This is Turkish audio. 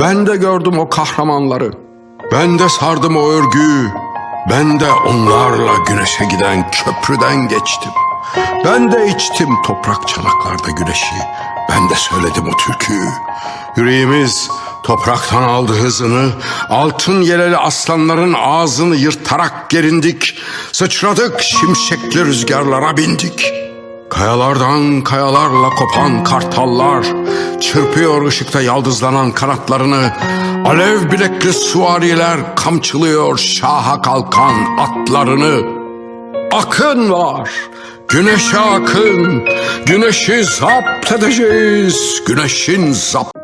Ben de gördüm o kahramanları. Ben de sardım o örgüyü. Ben de onlarla güneşe giden köprüden geçtim. Ben de içtim toprak çanaklarda güneşi. Ben de söyledim o türküyü. Yüreğimiz topraktan aldı hızını. Altın yeleli aslanların ağzını yırtarak gerindik. Sıçradık şimşekli rüzgarlara bindik. Kayalardan kayalarla kopan kartallar Çırpıyor ışıkta yaldızlanan kanatlarını Alev bilekli süvariler kamçılıyor şaha kalkan atlarını. Akın var Güneşe akın Güneşi zapt edeceğiz Güneşin zapt